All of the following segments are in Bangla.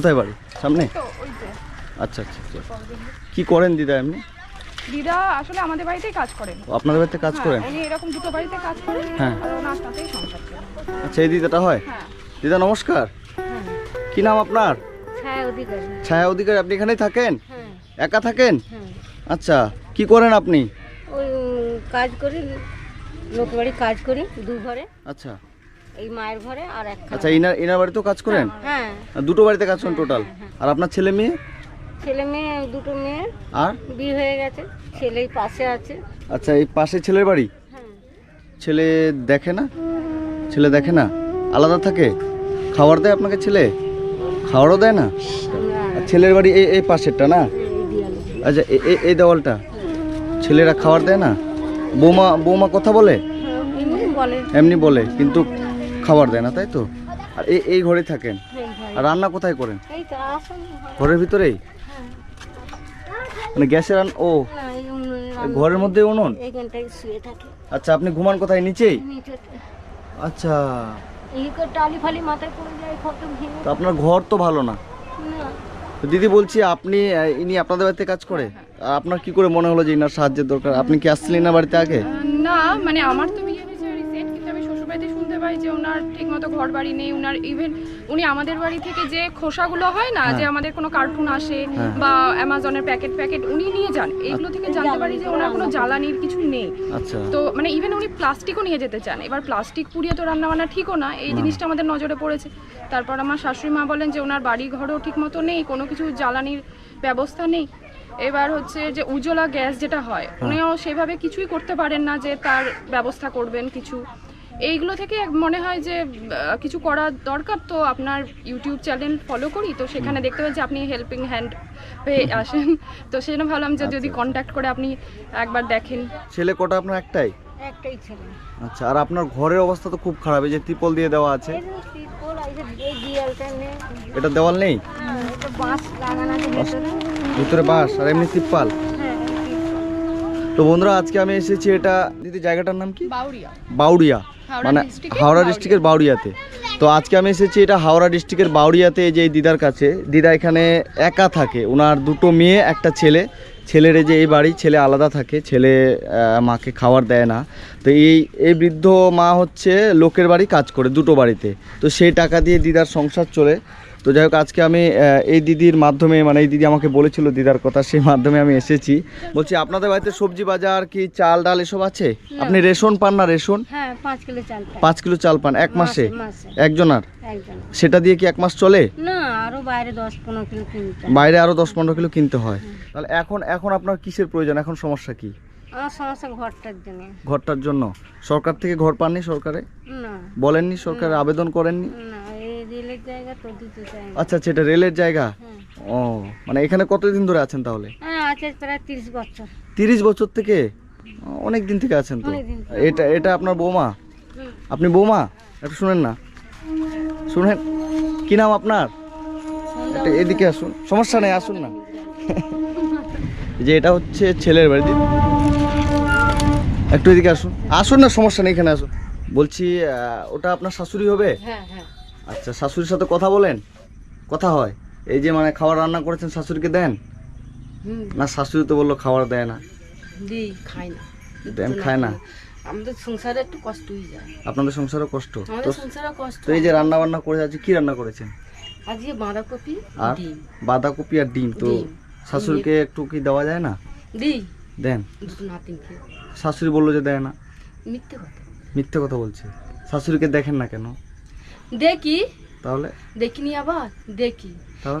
কোথায় বাড়ি? সামনে? তো ওই যে। আচ্ছা আচ্ছা আচ্ছা। কি করেন দিদা এমনি? দিদা আসলে আমাদের বাড়িতেই কাজ করেন। ও, আপনাদের বাড়িতে কাজ হ্যাঁ, করেন? উনি এরকম দুটো বাড়িতে কাজ করেন হ্যাঁ। সংসার চলে। আচ্ছা এই দিদাটা হয়? হ্যাঁ। দিদা নমস্কার। কি নাম আপনার? হ্যাঁ অধিকারী। ছায়া অধিকারী আপনি এখানেই থাকেন? হ্যাঁ। একা থাকেন? হ্যাঁ। আচ্ছা কি করেন আপনি? ওই কাজ করি লোক বাড়ি কাজ করি দু ঘরে আচ্ছা। এই মায়ের ঘরে আর এক আচ্ছা ইনার ইনার বাড়িতেও কাজ করেন? হ্যাঁ। দুটো বাড়িতে কাজ করেন টোটাল আর আপনার ছেলে মেয়ে? ছেলে মেয়ে দুটো মেয়ে। আর? বিয়ে হয়ে গেছে। ছেলেই পাশে আছে। আচ্ছা এই পাশে ছেলের বাড়ি? হ্যাঁ। ছেলে দেখে না? ছেলে দেখে না? আলাদা থাকে? খাবার দেয় আপনাকে ছেলে? খাওয়ারও দেয় না? ছেলের বাড়ি এই এই পাশেরটা না? আচ্ছা এ- এ- এই দেওয়ালটা? ছেলেরা খাবার দেয় না? বৌমা বৌমা কথা হ্যাঁ, বলে। এমনি বলে কিন্তু খাবার দেয় না তাই তো? আর এই এই ঘরে থাকেন? আর রান্না কোথায় করেন। ঘরের ভিতরেই? মানে গ্যাসের রান ও। ঘরের মধ্যে উনুন? এইখানটায় শুয়ে থাকে। আচ্ছা আপনি ঘুমান কোথায়? নিচেই? আচ্ছা। তো আপনার ঘর তো ভালো না? না। দিদি বলছি আপনি ইনি আপনাদের বাড়িতে কাজ করে? আপনার কি করে মনে হলো যে ইনার সাহায্যের দরকার? আপনি কি আসছিলেন না বাড়িতে আগে? না মানে আমার তো পাই যে ওনার ঠিকমতো ঘর বাড়ি নেই ওনার ইভেন উনি আমাদের বাড়ি থেকে যে খোসাগুলো হয় না যে আমাদের কোনো কার্টুন আসে হ্যাঁ। বা অ্যামাজনের প্যাকেট প্যাকেট উনি নিয়ে যান। এগুলো থেকে জানতে পারি যে ওনার কোনো জ্বালানির কিছু নেই। আচ্ছা। তো মানে ইভেন উনি প্লাস্টিকও নিয়ে যেতে চান। এবার প্লাস্টিক পুড়িয়ে তো রান্না বান্না ঠিকও না এই জিনিসটা আমাদের নজরে পড়েছে। তারপর আমার শাশুড়ি মা বলেন যে ওনার বাড়ি ঘরও ঠিক মতো নেই কোনো কিছু জ্বালানির ব্যবস্থা নেই। এবার হচ্ছে যে উজ্জ্বলা গ্যাস যেটা হয়। উনিও সেভাবে কিছুই করতে পারেন না যে তার ব্যবস্থা করবেন কিছু। এইগুলো থেকে মনে হয় যে কিছু করা দরকার। তো আপনার ইউটিউব চ্যানেল ফলো করি তো সেখানে দেখতে পাই যে আপনি হেল্পিং হ্যান্ড পেয়ে আসেন। তো সেই জন্য ভাবলাম যে যদি কন্ট্যাক্ট করে আপনি একবার দেখেন। ছেলে কটা আপনার? একটাই? একটাই ছেলে। আচ্ছা আর আপনার ঘরের অবস্থা তো খুব খারাপ এই যে ত্রিপল দিয়ে দেওয়া আছে। তিরপল, এটা দেওয়াল নেই? এটা বাঁশ লাগানো আছে ভেতরে। বাস আর এমনি তিপ্পাল হ্যাঁ তিরপল। তো বন্ধুরা আজকে আমি এসেছি এটা দিদি জায়গাটার নাম কি? বাউরিয়া। বাউরিয়া। মানে হাওড়া ডিস্ট্রিক্টের বাউরিয়াতে তো আজকে আমি এসেছি এটা হাওড়া ডিস্ট্রিক্টের বাউরিয়াতে এই যে এই দিদার কাছে। দিদা এখানে একা থাকে। ওনার দুটো মেয়ে একটা ছেলে। ছেলের এই যে এই বাড়ি ছেলে আলাদা থাকে। ছেলে মাকে খাবার দেয় না। তো এই এই বৃদ্ধ মা হচ্ছে লোকের বাড়ি কাজ করে দুটো বাড়িতে। তো সেই টাকা দিয়ে দিদার সংসার চলে। তো যাই হোক আজকে আমি এই দিদির মাধ্যমে মানে এই দিদি আমাকে বলেছিল দিদার কথা সেই মাধ্যমে আমি এসেছি। বলছি আপনাদের বাড়িতে সবজি বাজার কি চাল ডাল এসব আছে? আপনি রেশন পান না রেশন? হ্যাঁ পাঁচ কিলো চাল পান এক মাসে? একজনার? সেটা দিয়ে কি এক মাস চলে? বাইরে আরও দশ পনেরো কিলো কিনতে হয়। তাহলে এখন এখন আপনার কিসের প্রয়োজন? এখন সমস্যা কি? ঘরটার জন্য। সরকার থেকে ঘর পাননি সরকারে? বলেননি সরকারে? আবেদন করেননি? রেলের জায়গা তো দিতে চাই আচ্ছা আচ্ছা এটা রেলের জায়গা? হ্যাঁ। ও মানে এখানে কতদিন ধরে আছেন তাহলে? হ্যাঁ আছে প্রায় তিরিশ বছর। তিরিশ বছর থেকে? অনেক দিন থেকে আছেন তো? অনেকদিন এটা এটা আপনার বৌমা? আপনি বৌমা? একটু শুনেন না। শুনেন। কি নাম আপনার? একটা এদিকে আসুন। সমস্যা নেই আসুন না। যে এটা হচ্ছে ছেলের বাড়ি। একটু এদিকে আসুন। আসুন না সমস্যা নেই এখানে আসুন। বলছি আহ, ওটা আপনার শাশুড়ি হবে? হ্যাঁ হ্যাঁ। আচ্ছা শাশুড়ির সাথে কথা বলেন? কথা হয়। এই যে মানে খাবার রান্না করেছেন শাশুড়িকে দেন? না শাশুড়ি তো বলল খাবার দেয় না। দিই খাই না। দেন খায় না। আমাদের সংসারে একটু কষ্ট হয়ে যায়। আপনাদের সংসারও কষ্ট? তো আমাদের সংসারে কষ্ট। তো এই যে রান্না বান্না করে আজকে কি রান্না করেছেন? আজকে বাঁধাকপি আর ডিম। বাঁধাকপি আর ডিম। তো শাশুড়িকে একটু কি দেওয়া যায় না? দিই। দেন। শাশুড়ি বলল যে দেয় না। মিথ্যে কথা। মিথ্যে কথা বলছে। শাশুড়িকে দেখেন না কেন? দেখি। তাহলে? দেখিনি আবার? দেখি।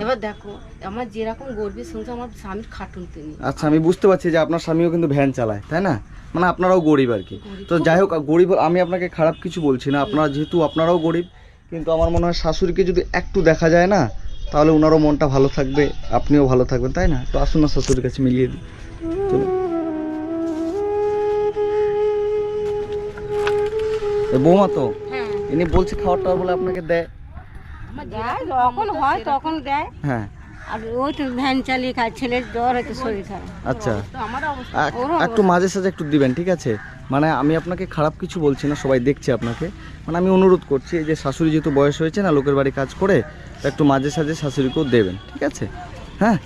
এবার দেখো আমার যেরকম গর্বের সংসার আমার স্বামীর খাটুন তিনি। আচ্ছা আমি বুঝতে পারছি যে আপনার স্বামীও কিন্তু ভ্যান চালায় তাই না? মানে আপনারাও গরিব আর কি। তো যাই হোক গরিব আমি আপনাকে খারাপ কিছু বলছি না। আপনারা যেহেতু আপনারাও গরিব কিন্তু আমার মনে হয় শাশুড়িকে যদি একটু দেখা যায় না তাহলে ওনারও মনটা ভালো থাকবে আপনিও ভালো থাকবেন তাই না? তো আসুন না শাশুড়ির কাছে মিলিয়ে দিই। বৌমা তো? ইনি বলছে খাবার টাবার বলে আপনাকে দেয়। দেয় যখন হয় তখন দেয়। হ্যাঁ। আর ওই তো ভ্যান চালিয়ে কাজ ছেলের জ্বর হয়তো শরীর খারাপ। আচ্ছা। একটু মাঝে সাঝে একটু দিবেন ঠিক আছে? মানে আমি আপনাকে খারাপ কিছু বলছি না সবাই দেখছে আপনাকে। মানে আমি অনুরোধ করছি এই যে শাশুড়ি যেহেতু বয়স হয়েছে না লোকের বাড়ি কাজ করে তো একটু মাঝে সাঝে শাশুড়িকেও দেবেন ঠিক আছে? হ্যাঁ?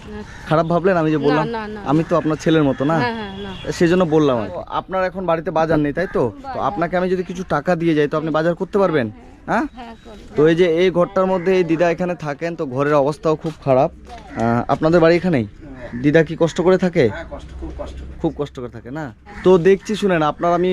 খারাপ ভাবলেন? আমি যে বললাম। আমি তো আপনার ছেলের মতো না? হ্যাঁ হ্যাঁ সেই জন্য বললাম আর আপনার এখন বাড়িতে বাজার নেই তাই তো? তো আপনাকে আমি যদি কিছু টাকা দিয়ে যাই তো আপনি বাজার করতে পারবেন? হ্যাঁ হ্যাঁ? তো এই যে এই ঘরটার মধ্যে এই দিদা এখানে থাকেন তো ঘরের অবস্থাও খুব খারাপ। আপনাদের বাড়ি এখানেই? দিদা কি কষ্ট করে থাকে? খুব কষ্ট করে। থাকে না? তো দেখছি শুনেন আপনার আমি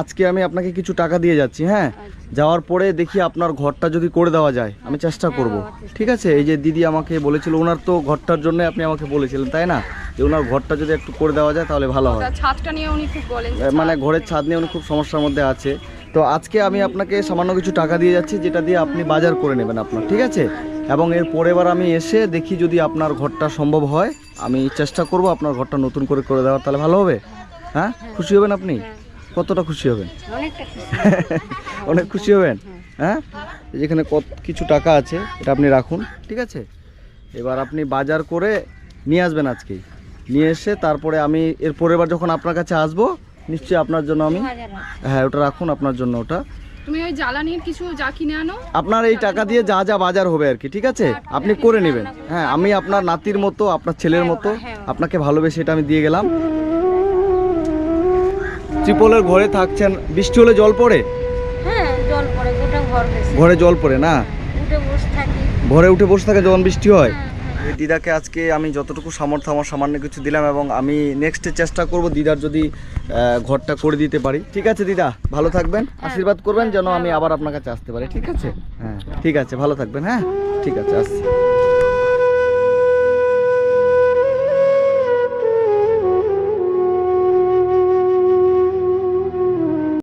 আজকে আমি আপনাকে কিছু টাকা দিয়ে যাচ্ছি হ্যাঁ? যাওয়ার পরে দেখি আপনার ঘরটা যদি করে দেওয়া যায় আমি চেষ্টা করব। ঠিক আছে? এই যে দিদি আমাকে বলেছিল ওনার তো ঘরটার জন্য আপনি আমাকে বলেছিলেন তাই না? যে ওনার ঘরটা যদি একটু করে দেওয়া যায় তাহলে ভালো হয়। ছাদটা নিয়ে উনি খুব বলেন মানে ঘরের ছাদ নিয়ে উনি খুব সমস্যার মধ্যে আছে। তো আজকে আমি আপনাকে সামান্য কিছু টাকা দিয়ে যাচ্ছি যেটা দিয়ে আপনি বাজার করে নেবেন আপনার ঠিক আছে? এবং এর পরের বার আমি এসে দেখি যদি আপনার ঘরটা সম্ভব হয় আমি চেষ্টা করব আপনার ঘরটা নতুন করে করে দেওয়ার। তাহলে ভালো হবে? হ্যাঁ? খুশি হবেন আপনি? কতটা খুশি হবেন? অনেক খুশি হবেন? হ্যাঁ? যেখানে কত কিছু টাকা আছে এটা আপনি রাখুন ঠিক আছে? এবার আপনি বাজার করে নিয়ে আসবেন আজকেই। নিয়ে এসে তারপরে আমি এর পরের বার যখন আপনার কাছে আসব নিশ্চয়ই আপনার জন্য আমি হ্যাঁ ওটা রাখুন আপনার জন্য ওটা। তুমি ওই জ্বালানির কিছু যা কিনে আনো। আপনার এই টাকা দিয়ে যা যা বাজার হবে আর কি ঠিক আছে? আপনি করে নেবেন। হ্যাঁ আমি আপনার নাতির মতো আপনার ছেলের মতো আপনাকে ভালোবেসে এটা আমি দিয়ে গেলাম। ত্রিপলের ঘরে থাকছেন। বৃষ্টি হলে জল পড়ে? হ্যাঁ জল পড়ে গোটা ঘর জল পড়ে না? উঠে বসে ঘরে উঠে বসে থাকে যখন বৃষ্টি হয়। দিদাকে আজকে আমি যতটুকু সামর্থ্য আমার সামান্য কিছু দিলাম এবং আমি নেক্সটে চেষ্টা করব দিদার যদি ঘরটা করে দিতে পারি। ঠিক আছে দিদা? ভালো থাকবেন। আশীর্বাদ করবেন যেন আমি আবার আপনার কাছে আসতে পারি। ঠিক আছে? হ্যাঁ ঠিক আছে। ভালো থাকবেন হ্যাঁ? ঠিক আছে আসছি।